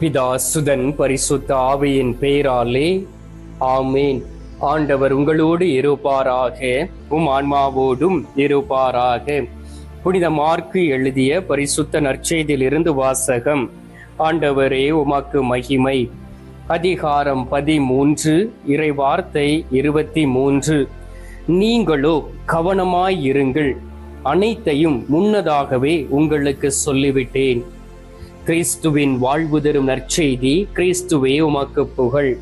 பிதா சுதன் பரிசுத்த ஆவியின் பெயராலே ஆமேன். ஆண்டவர் உங்களோடு இருப்பாராக உம் ஆன்மாவோடும் இருப்பாராக. புனித மார்க்கு எழுதிய பரிசுத்த நற்செய்தியிலிருந்து வாசகம் ஆண்டவரே உமக்கு மகிமை. அதிகாரம் பதிமூன்று இறை வார்த்தை இருபத்தி மூன்று நீங்களோ கவனமாயிருங்கள் அனைத்தையும் முன்னதாகவே உங்களுக்கு சொல்லிவிட்டேன். கிறிஸ்துவின் வாழ்வு தரும் நற்செய்தி கிறிஸ்துவே உமக்கு புகழ்.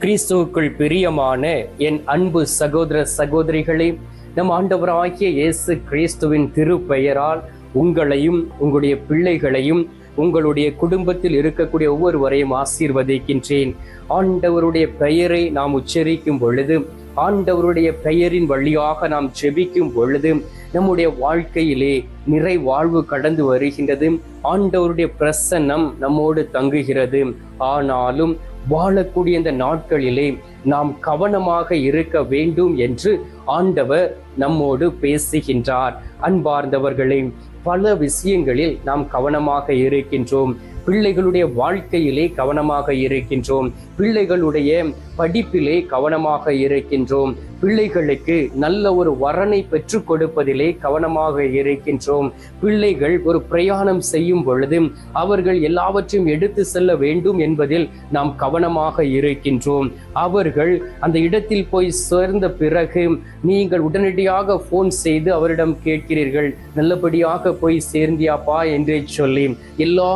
கிறிஸ்துவுக்குள் பிரியமான என் அன்பு சகோதர சகோதரிகளே நம் ஆண்டவராகிய இயேசு கிறிஸ்துவின் திருப்பெயரால் உங்களையும் உங்களுடைய பிள்ளைகளையும் உங்களுடைய குடும்பத்தில் இருக்கக்கூடிய ஒவ்வொருவரையும் ஆசீர்வதிக்கின்றேன். ஆண்டவருடைய பெயரை நாம் உச்சரிக்கும் பொழுது ஆண்டவருடைய பெயரின் வழியாக நாம் ஜெபிக்கும் பொழுது நம்முடைய வாழ்க்கையிலே நிறை வாழ்வு கடந்து வருகின்றது. ஆண்டவருடைய பிரசன்னம் நம்மோடு தங்குகிறது. ஆனாலும் வாழக்கூடிய இந்த நாட்களிலே நாம் கவனமாக இருக்க வேண்டும் என்று ஆண்டவர் நம்மோடு பேசுகின்றார். அன்பார்ந்தவர்களே பல விஷயங்களில் நாம் கவனமாக இருக்கின்றோம். பிள்ளைகளுடைய வாழ்க்கையிலே கவனமாக இருக்கின்றோம். பிள்ளைகளுடைய படிப்பிலே கவனமாக இருக்கின்றோம். பிள்ளைகளுக்கு நல்ல ஒரு வரனை பெற்றுக் கொடுப்பதிலே கவனமாக இருக்கின்றோம். பிள்ளைகள் ஒரு பிரயாணம் செய்யும் பொழுது அவர்கள் எல்லாவற்றையும் எடுத்து செல்ல வேண்டும் என்பதில் நாம் கவனமாக இருக்கின்றோம். அவர்கள் அந்த இடத்தில் போய் சேர்ந்த பிறகு நீங்கள் உடனடியாக போன் செய்து அவரிடம் கேட்கிறீர்கள். நல்லபடியாக போய் சேர்ந்தியாப்பா என்று சொல்லி எல்லா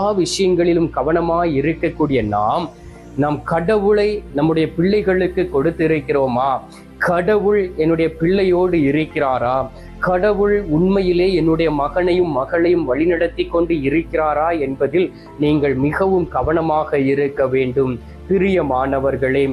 விஷயங்களிலும் கவனமாய் இருக்கக்கூடிய நாம் நம் கடவுளை நம்முடைய பிள்ளைகளுக்கு கொடுத்திருக்கிறோமா? கடவுள் என்னுடைய பிள்ளையோடு இருக்கிறாரா? கடவுள் உண்மையிலே என்னுடைய மகனையும் மகளையும் வழிநடத்தி கொண்டு இருக்கிறாரா என்பதில் நீங்கள் மிகவும் கவனமாக இருக்க வேண்டும். பிரியமானவர்களே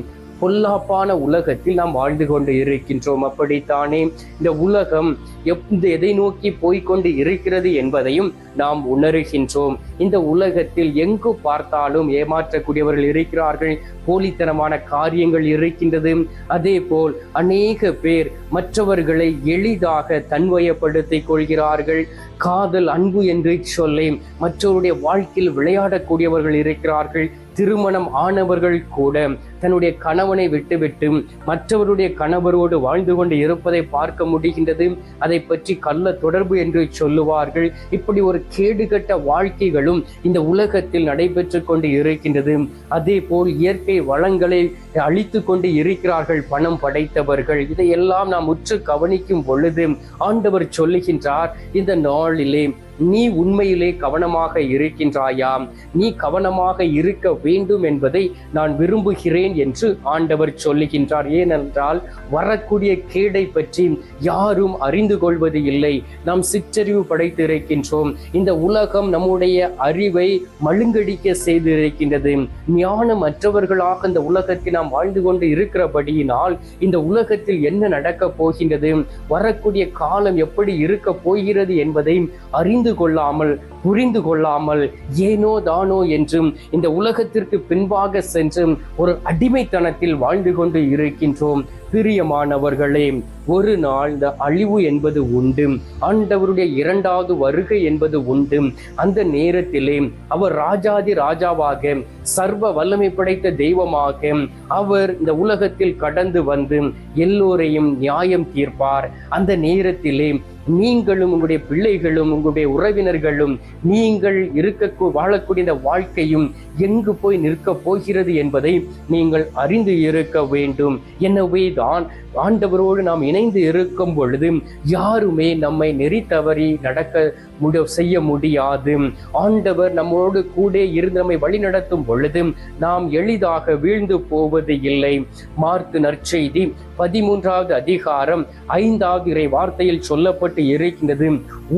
பொல்லாப்பான உலகத்தில் நாம் வாழ்ந்து கொண்டு இருக்கின்றோம். அப்படித்தானே? இந்த உலகம் எந்த எதை நோக்கி போய்கொண்டு இருக்கிறது என்பதையும் நாம் உணர்கின்றோம். இந்த உலகத்தில் எங்கு பார்த்தாலும் ஏமாற்றக்கூடியவர்கள் இருக்கிறார்கள். போலித்தனமான காரியங்கள் இருக்கின்றது. அதே போல் அநேக பேர் மற்றவர்களை எளிதாக தன்வயப்படுத்திக் கொள்கிறார்கள். காதல் அன்பு என்று சொல்லி மற்றவருடைய வாழ்க்கையில் விளையாடக்கூடியவர்கள் இருக்கிறார்கள். திருமணம் ஆனவர்கள் கூட தன்னுடைய கணவனை விட்டுவிட்டு மற்றவருடைய கணவரோடு வாழ்ந்து கொண்டு இருப்பதை பார்க்க முடிகின்றது. அதை பற்றி கள்ள தொடர்பு என்று சொல்லுவார்கள். இப்படி ஒரு கேடுகட்ட வாழ்க்கைகளும் இந்த உலகத்தில் நடைபெற்று கொண்டு இருக்கின்றது. அதே போல் இயற்கை வளங்களை அழித்து கொண்டு இருக்கிறார்கள் பணம் படைத்தவர்கள். இதையெல்லாம் நாம் உற்று கவனிக்கும் பொழுது ஆண்டவர் சொல்லுகின்றார் இந்த நாளிலே நீ உண்மையிலே கவனமாக இருக்கின்றாயாம். நீ கவனமாக இருக்க வேண்டும் என்பதை நான் விரும்புகிறேன் என்று ஆண்டவர் சொல்லுகின்றார். ஏனென்றால் வரக்கூடிய கேடை பற்றி யாரும் அறிந்து கொள்வது இல்லை. நாம் சிற்றறிவு படைத்திருக்கின்றோம். இந்த உலகம் நம்முடைய அறிவை மழுங்கடிக்க செய்திருக்கின்றது. ஞானமற்றவர்களாக இந்த உலகத்தில் நாம் வாழ்ந்து கொண்டு இருக்கிறபடியினால் இந்த உலகத்தில் என்ன நடக்கப் போகின்றது? வரக்கூடிய காலம் எப்படி இருக்க போகிறது என்பதை அறிந்து அறிந்து கொள்ளாமல் புரிந்து கொள்ளாமல் ஏனோ தானோ என்றும் இந்த உலகத்திற்கு பின்பாக சென்றும் ஒரு அடிமைத்தனத்தில் வாழ்ந்து கொண்டு இருக்கின்றோம். பிரியமானவர்களே ஒரு நாள் இந்த அழிவு என்பது உண்டு. ஆண்டவருடைய இரண்டாவது வருகை என்பது உண்டு. அந்த நேரத்திலே அவர் ராஜாதி ராஜாவாக சர்வ வல்லமை படைத்த தெய்வமாக அவர் இந்த உலகத்தில் கடந்து வந்து எல்லோரையும் நியாயம் தீர்ப்பார். அந்த நேரத்திலே நீங்களும் உங்களுடைய பிள்ளைகளும் உங்களுடைய உறவினர்களும் நீங்கள் இருக்க வாழக்கூடிய இந்த வாழ்க்கையும் எங்கு போய் நிற்க போகிறது என்பதை நீங்கள் அறிந்து இருக்க வேண்டும். எனவே தான் ஆண்டவரோடு நாம் இணைந்து இருக்கும் பொழுது யாருமே நம்மை நெறி தவறி நடக்க முடி செய்ய முடியாது. ஆண்டவர் நம்மோடு கூட இருந்து நம்மை வழிநடத்தும் பொழுது நாம் எளிதாக வீழ்ந்து போவது இல்லை. மார்க்கு நற்செய்தி பதிமூன்றாவது அதிகாரம் ஐந்தாவது இறை வார்த்தையில் சொல்லப்பட்டு இருக்கின்றது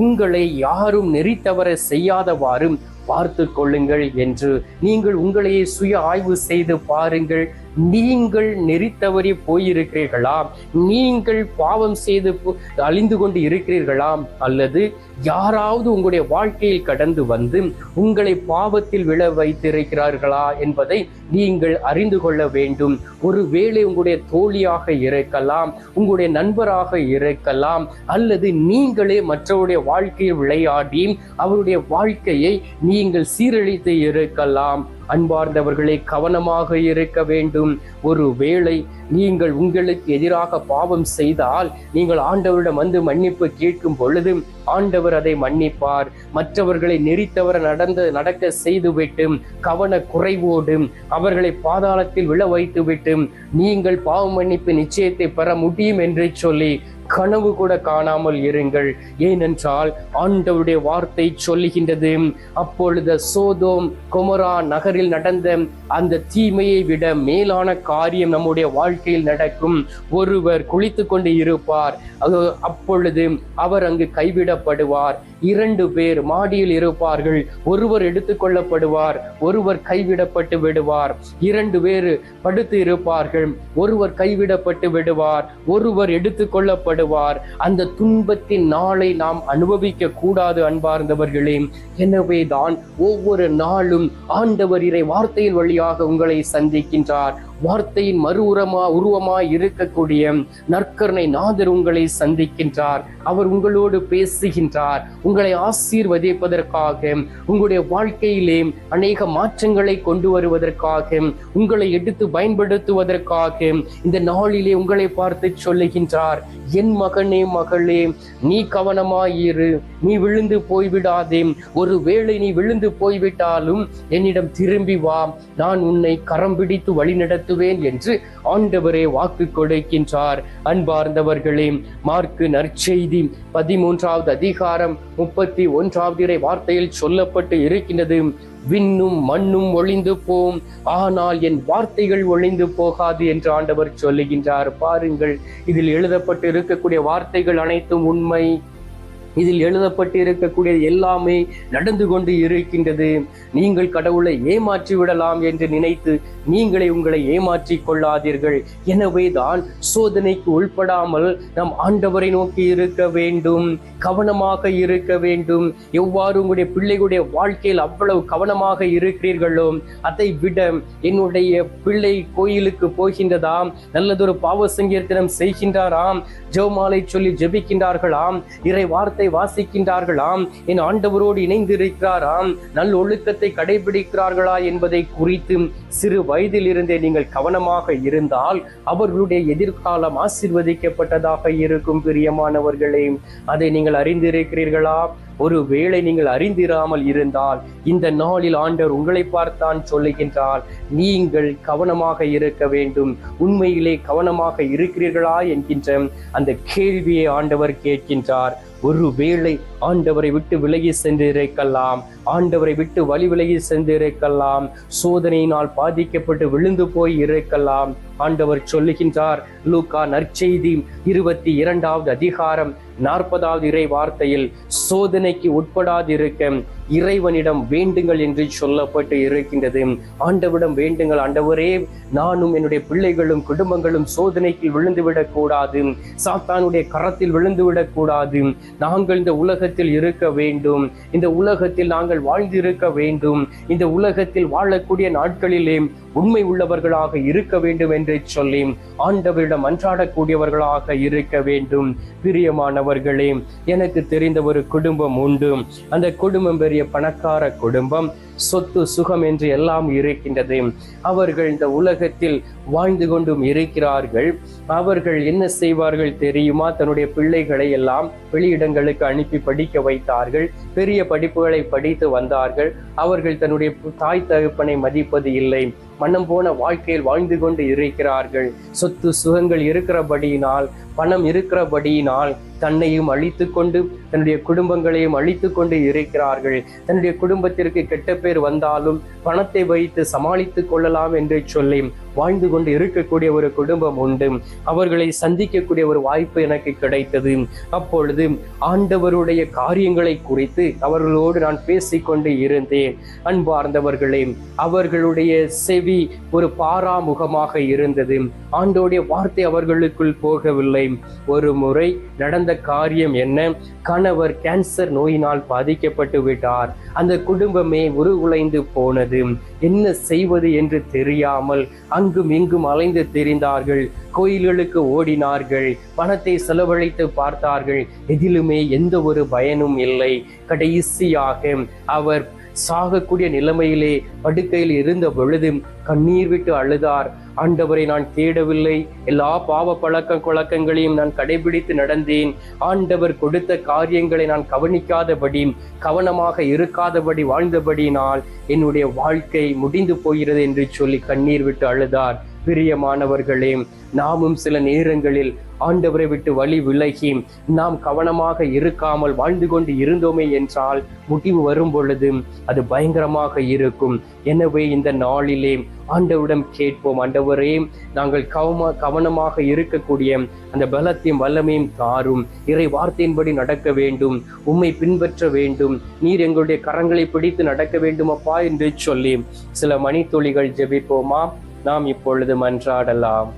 உங்களை யாரும் நெறி தவற செய்யாதவாறு பார்த்து கொள்ளுங்கள் என்று. நீங்கள் உங்களையே சுய ஆய்வு செய்து பாருங்கள். நீங்கள் நெறித்தவறி போயிருக்கிறீர்களா நீங்கள் பாவம் செய்து அழிந்து கொண்டு இருக்கிறீர்களா அல்லது யாராவது உங்களுடைய வாழ்க்கையில் கடந்து வந்து உங்களை பாவத்தில் விழ வைத்திருக்கிறார்களா என்பதை நீங்கள் அறிந்து கொள்ள வேண்டும். ஒருவேளை உங்களுடைய தோழியாக இருக்கலாம் உங்களுடைய நண்பராக இருக்கலாம் அல்லது நீங்களே மற்றவருடைய வாழ்க்கையில் விளையாடி அவருடைய வாழ்க்கையை நீங்கள் சீரழித்து இருக்கலாம். அன்பார்ந்தவர்களே கவனமாக இருக்க வேண்டும். ஒரு வேளை நீங்கள் உங்களுக்கு எதிராக பாவம் செய்தால் நீங்கள் ஆண்டவரிடம் வந்து மன்னிப்பு கேட்கும் பொழுது ஆண்டவர் அதை மன்னிப்பார். மற்றவர்களை நெறித்தவர நடந்த நடக்க செய்துவிட்டு கவன குறைவோடு அவர்களை பாதாளத்தில் விழ வைத்துவிட்டு நீங்கள் பாவ மன்னிப்பு நிச்சயத்தை பெற முடியும் என்று சொல்லி கனவு கூட காணாமல் இருங்கள். ஏனென்றால் ஆண்டவருடைய வார்த்தை சொல்லுகின்றது. அப்பொழுது சோதோம் கொமரா நகரில் நடந்த அந்த தீமையை விட மேலான காரியம் நம்முடைய வாழ்க்கையில் நடக்கும். ஒருவர் குளித்து கொண்டு இருப்பார். அது அப்பொழுது அவர் அங்கு கைவிடப்படுவார். இரண்டு பேர் மாடியில் இருப்பார்கள். ஒருவர் எடுத்துக்கொள்ளப்படுவார் ஒருவர் கைவிடப்பட்டு விடுவார். இரண்டு பேர் படுத்து இருப்பார்கள். ஒருவர் கைவிடப்பட்டு விடுவார். ஒருவர் கஷ்டப்படுவார் அந்த துன்பத்தின் நாளை நாம் அனுபவிக்க கூடாது அன்பார்ந்தவர்களே. எனவே தான் ஒவ்வொரு நாளும் ஆண்டவர் இறை வார்த்தையின் வழியாக உங்களை சந்திக்கின்றார். வார்த்தையின் மறு உரமா உருவமாய் இருக்கக்கூடிய நற்கருணை நாதர் உங்களை சந்திக்கின்றார். அவர் உங்களோடு பேசுகின்றார். உங்களை ஆசீர்வதிப்பதற்காக உங்களுடைய வாழ்க்கையிலே அநேக மாற்றங்களை கொண்டு வருவதற்காக உங்களை எடுத்து பயன்படுத்துவதற்காக இந்த நாளிலே உங்களை பார்த்து சொல்லுகின்றார். என் மகனே மகளே நீ கவனமாயிரு. நீ விழுந்து போய்விடாதே. ஒரு வேளை நீ விழுந்து போய்விட்டாலும் என்னிடம் திரும்பி வா. நான் உன்னை கரம் பிடித்து நடத்துவேன் என்று ஆண்டவரே வாக்கு கொடுக்கின்றார். அன்பார்ந்தவர்களே மார்க்கு நற்செய்தி பதிமூன்றாவது அதிகாரம் முப்பத்தி ஒன்றாவது இறை வார்த்தையில் சொல்லப்பட்டு இருக்கின்றது. விண்ணும் மண்ணும் ஒளிந்து போம் ஆனால் என் வார்த்தைகள் ஒளிந்து போகாது என்று ஆண்டவர் சொல்லுகின்றார். பாருங்கள் இதில் எழுதப்பட்டு இருக்கக்கூடிய வார்த்தைகள் அனைத்தும் உண்மை. இதில் எழுதப்பட்டு இருக்கக்கூடிய எல்லாமே நடந்து கொண்டு இருக்கின்றது. நீங்கள் கடவுளை ஏமாற்றி விடலாம் என்று நினைத்து நீங்களே உங்களை ஏமாற்றிக் கொள்ளாதீர்கள். எனவே தான் சோதனைக்கு உள்படாமல் நம் ஆண்டவரை நோக்கி இருக்க வேண்டும் கவனமாக இருக்க வேண்டும். எவ்வாறு உங்களுடைய பிள்ளைகளுடைய வாழ்க்கையில் அவ்வளவு கவனமாக இருக்கிறீர்களோ அதை விட என்னுடைய பிள்ளை கோயிலுக்கு போகின்றதாம் நல்லதொரு பாவ சங்கீர்த்தனம் செய்கின்றாராம் ஜெவமாலை சொல்லி ஜெபிக்கின்றார்களாம் இறை வார்த்தை வாசிக்கின்றார்களாம். என் ஆண்டவரோடு இணைந்திருக்கிறாராம். நல் ஒழுக்கத்தை கடைபிடிக்கிறார்களா என்பதை குறித்து சிறு வயதிலிருந்தே நீங்கள் கவனமாக இருந்தால் அவர்களுடைய எதிர்காலம் ஆசிர்வதிக்கப்பட்டதாக இருக்கும் பிரியமானவர்களே. அதை நீங்கள் அறிந்திருக்கிறீர்களா? ஒரு வேளை நீங்கள் அறிந்திராமல் இருந்தால் இந்த நாளில் ஆண்டவர் உங்களை பார்த்தான் சொல்லுகின்றால் நீங்கள் கவனமாக இருக்க வேண்டும் உண்மையிலே கவனமாக இருக்கிறீர்களா என்கின்ற அந்த கேள்வியை ஆண்டவர் கேட்கின்றார். ஒரு வேளை ஆண்டவரை விட்டு விலகி சென்றிருக்கலாம் ஆண்டவரை விட்டு வழி விலகி சென்றிருக்கலாம் சோதனையினால் பாதிக்கப்பட்டு விழுந்து போய் இருக்கலாம். ஆண்டவர் சொல்லுகின்றார் லூகா நற்செய்தி இருபத்தி இரண்டாவது அதிகாரம் நாற்பதாவது இறை வார்த்தையில் சோதனைக்கு உட்படாதிருக்க இறைவனிடம் வேண்டுங்கள் என்று சொல்லப்பட்டு இருக்கின்றது. ஆண்டவரிடம் வேண்டுங்கள். ஆண்டவரே நானும் என்னுடைய பிள்ளைகளும் குடும்பங்களும் சோதனைக்கு விழுந்துவிடக் கூடாது. சாத்தானுடைய கரத்தில் விழுந்துவிடக் கூடாது. நாங்கள் இந்த உலகத்தில் இருக்க வேண்டும். இந்த உலகத்தில் நாங்கள் வாழ்ந்திருக்க வேண்டும். இந்த உலகத்தில் வாழக்கூடிய நாட்களிலே உண்மை உள்ளவர்களாக இருக்க வேண்டும் என்று சொல்லி ஆண்டவரிடம் அன்றாடக்கூடியவர்களாக இருக்க வேண்டும். பிரியமானவர்களே எனக்கு தெரிந்த ஒரு குடும்பம் உண்டு. அந்த குடும்பம் பெரிய பணக்கார குடும்பம் சொத்து சுகம் என்று எல்லாம் இருக்கின்றது. அவர்கள் இந்த உலகத்தில் வாழ்ந்து கொண்டும் இருக்கிறார்கள். அவர்கள் என்ன செய்வார்கள் தெரியுமா? தன்னுடைய பிள்ளைகளை எல்லாம் வெளியிடங்களுக்கு அனுப்பி படிக்க வைத்தார்கள். பெரிய படிப்புகளை படித்து வந்தார்கள். அவர்கள் தன்னுடைய தாய் தகப்பனை மதிப்பது இல்லை. மனம் போன வாழ்க்கையில் வாழ்ந்து கொண்டு இருக்கிறார்கள். சொத்து சுகங்கள் இருக்கிறபடியினால் பணம் இருக்கிறபடியினால் தன்னையும் அழித்து கொண்டு தன்னுடைய குடும்பங்களையும் அழித்து கொண்டு இருக்கிறார்கள். தன்னுடைய குடும்பத்திற்கு கெட்ட பேர் வந்தாலும் பணத்தை வைத்து சமாளித்துக் கொள்ளலாம் என்று சொல்லி வாழ்ந்து கொண்டு இருக்கக்கூடிய ஒரு குடும்பம் உண்டு. அவர்களை சந்திக்கக்கூடிய ஒரு வாய்ப்பு எனக்கு கிடைத்தது. அப்பொழுது ஆண்டவருடைய காரியங்களை குறித்து அவர்களோடு நான் பேசிக்கொண்டு இருந்தேன். அன்பார்ந்தவர்களே அவர்களுடைய செவி ஒரு பாராமுகமாக இருந்தது. ஆண்டோடைய வார்த்தை அவர்களுக்குள் போகவில்லை. ஒரு முறை நடந்த காரியம் என்ன? கணவர் கேன்சர் நோயினால் பாதிக்கப்பட்டு விட்டார். அந்த குடும்பமே ஒரு உலைந்து போனது. என்ன செய்வது என்று தெரியாமல் அங்கும் இங்கும் அலைந்து தெரிந்தார்கள். கோயில்களுக்கு ஓடினார்கள். பணத்தை செலவழித்து பார்த்தார்கள். எதிலுமே எந்த ஒரு பயனும் இல்லை. கடைசியாக அவர் சாகக்கூடிய நிலைமையிலே படுக்கையில் இருந்த பொழுது கண்ணீர் விட்டு அழுதார். ஆண்டவரை நான் தேடவில்லை. எல்லா பாவ பழக்க வழக்கங்களையும் நான் கடைபிடித்து நடந்தேன். ஆண்டவர் கொடுத்த காரியங்களை நான் கவனிக்காதபடி கவனமாக இருக்காதபடி வாழ்ந்தபடியினால் என்னுடைய வாழ்க்கை முடிந்து போகிறது என்று சொல்லி கண்ணீர் விட்டு அழுதார். பிரியமானவர்களே நாமும் சில நேரங்களில் ஆண்டவரை விட்டு வழி விலகி நாம் கவனமாக இருக்காமல் வாழ்ந்து கொண்டு இருந்தோமே என்றால் முடிவு வரும் பொழுது அது பயங்கரமாக இருக்கும். எனவே இந்த நாளிலே ஆண்டவரிடம் கேட்போம் ஆண்டவரே நாங்கள் கவமா கவனமாக இருக்கக்கூடிய அந்த பலத்தையும் வல்லமையும் தாரும். இறை வார்த்தையின்படி நடக்க வேண்டும் உம்மை பின்பற்ற வேண்டும். நீர் எங்களுடைய கரங்களை பிடித்து நடக்க வேண்டும் அப்பா என்று சொல்லி சில மணித்துளிகள் ஜெபிப்போமா? நாம் இப்பொழுது மன்றாடலாம்.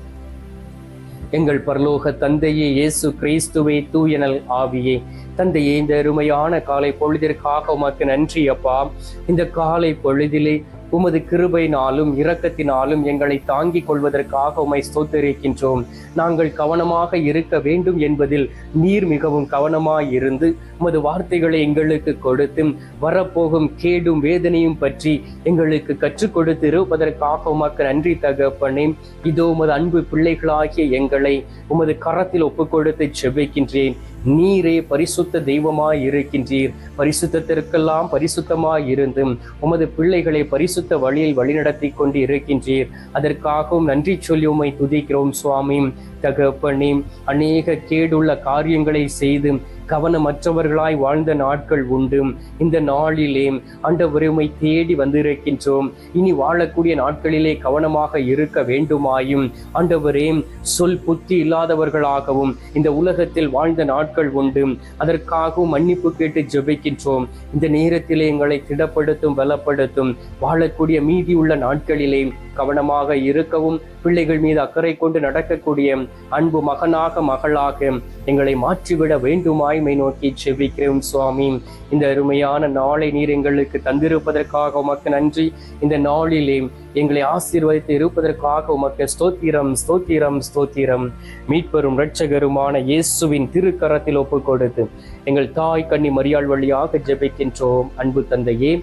எங்கள் பரலோக தந்தையே இயேசு கிறிஸ்துவே தூயனல் ஆவியே தந்தையே இந்த அருமையான காலை பொழுதிற்காக உமக்கு நன்றி அப்பா. இந்த காலை பொழுதிலே உமது கிருபையினாலும் இரக்கத்தினாலும் எங்களை தாங்கிக் கொள்வதற்காக உமை ஸ்தோத்தரிக்கின்றோம். நாங்கள் கவனமாக இருக்க வேண்டும் என்பதில் நீர் மிகவும் கவனமாய் இருந்து உமது வார்த்தைகளை எங்களுக்கு கொடுத்து வரப்போகும் கேடும் வேதனையும் பற்றி எங்களுக்கு கற்றுக் கொடுத்து இருப்பதற்காக உமக்கு நன்றி தகப்பனே. இதோ உமது அன்பு பிள்ளைகளாகிய எங்களை உமது கரத்தில் ஒப்புக் கொடுத்து நீரே பரிசுத்த தெய்வமாய் இருக்கின்றீர் பரிசுத்தத்திற்கெல்லாம் பரிசுத்தமாய் இருந்தும் உமது பிள்ளைகளை பரிசுத்த வழியில் வழிநடத்தி கொண்டு இருக்கின்றீர் அதற்காகவும் நன்றி சொல்லி உமை துதிக்கிறோம் சுவாமி. தகப்பனே அநேக கேடுள்ள காரியங்களை செய்து கவனமற்றவர்களாய் வாழ்ந்த நாட்கள் உண்டு. இந்த நாளிலே ஆண்டவரை உம்மை தேடி வந்திருக்கின்றோம். இனி வாழக்கூடிய நாட்களிலே கவனமாக இருக்க வேண்டுமாயும். ஆண்டவரே சொல் புத்தி இல்லாதவர்களாகவும் இந்த உலகத்தில் வாழ்ந்த நாட்கள் உண்டு. அதற்காகவும் மன்னிப்பு கேட்டு ஜெபிக்கின்றோம். இந்த நேரத்திலே எங்களை திடப்படுத்தும் பலப்படுத்தும். வாழக்கூடிய மீதி உள்ள நாட்களிலே கவனமாக இருக்கவும் பிள்ளைகள் மீது அக்கறை கொண்டு நடக்கக்கூடிய அன்பு மகனாக மகளாக எங்களை மாற்றிவிட வேண்டுமாய் வேண்டுமாய்மை நோக்கி செபிக்கிறோம் சுவாமி. இந்த அருமையான நாளை நீர் எங்களுக்கு தந்திருப்பதற்காக உமக்கு நன்றி. இந்த நாளிலே எங்களை ஆசீர்வதித்து இருப்பதற்காக உமக்கு ஸ்தோத்திரம் ஸ்தோத்திரம் ஸ்தோத்திரம். மீட்பெரும் இரட்சகருமான இயேசுவின் திருக்கரத்தில் ஒப்பு கொடுத்து எங்கள் தாய் கண்ணி மரியாள் வழியாக ஜெபிக்கின்றோம். அன்பு தந்தையே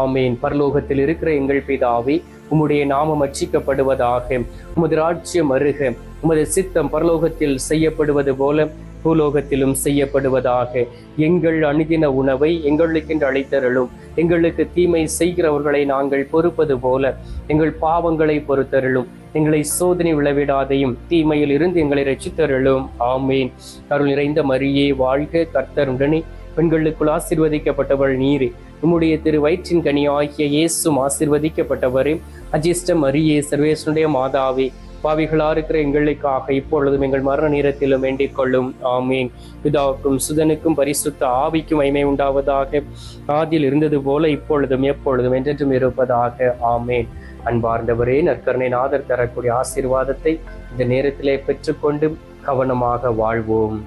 ஆமேன். பரலோகத்தில் இருக்கிற எங்கள் பிதாவே உம்முடைய நாமம் அச்சிக்கப்படுவதாக. உமது ராஜ்யம் அருக உமது சித்தம் பரலோகத்தில் செய்யப்படுவது போல பூலோகத்திலும் செய்யப்படுவதாக. எங்கள் அணுதின உணவை எங்களுக்கென்று அழைத்தருளும் எங்களுக்கு தீமை செய்கிறவர்களை நாங்கள் பொறுப்பது போல எங்கள் பாவங்களை பொறுத்தருளும். எங்களை சோதனை விளைவிடாதையும் தீமையில் இருந்து எங்களை ரசித்தருளும் ஆமேன். அருள் நிறைந்த மரியே வாழ்க கர்த்தர் உடனே. பெண்களுக்குள் ஆசிர்வதிக்கப்பட்டவள் நீரே. உம்முடைய திரு வயிற்றின் கனி ஆகிய இயேசும் ஆசிர்வதிக்கப்பட்டவரே. அஜிஷ்ட மரியே சர்வேசனுடைய மாதாவே பாவிகளா இருக்கிற எங்களுக்காக இப்பொழுதும் எங்கள் மரண நேரத்திலும் வேண்டிக் கொள்ளும். ஆமீன். பிதாவுக்கும் சுதனுக்கும் பரிசுத்த ஆவிக்கும் மைமை உண்டாவதாக. ஆதியில் இருந்தது போல இப்பொழுதும் எப்பொழுதும் என்றென்றும் இருப்பதாக. ஆமேன். அன்பார்ந்தவரே நற்கருணை நாதர் தரக்கூடிய ஆசீர்வாதத்தை இந்த நேரத்திலே பெற்றுக்கொண்டு கவனமாக வாழ்வோம்.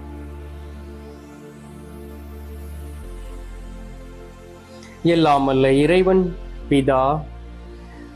எல்லாம் அல்ல இறைவன் பிதா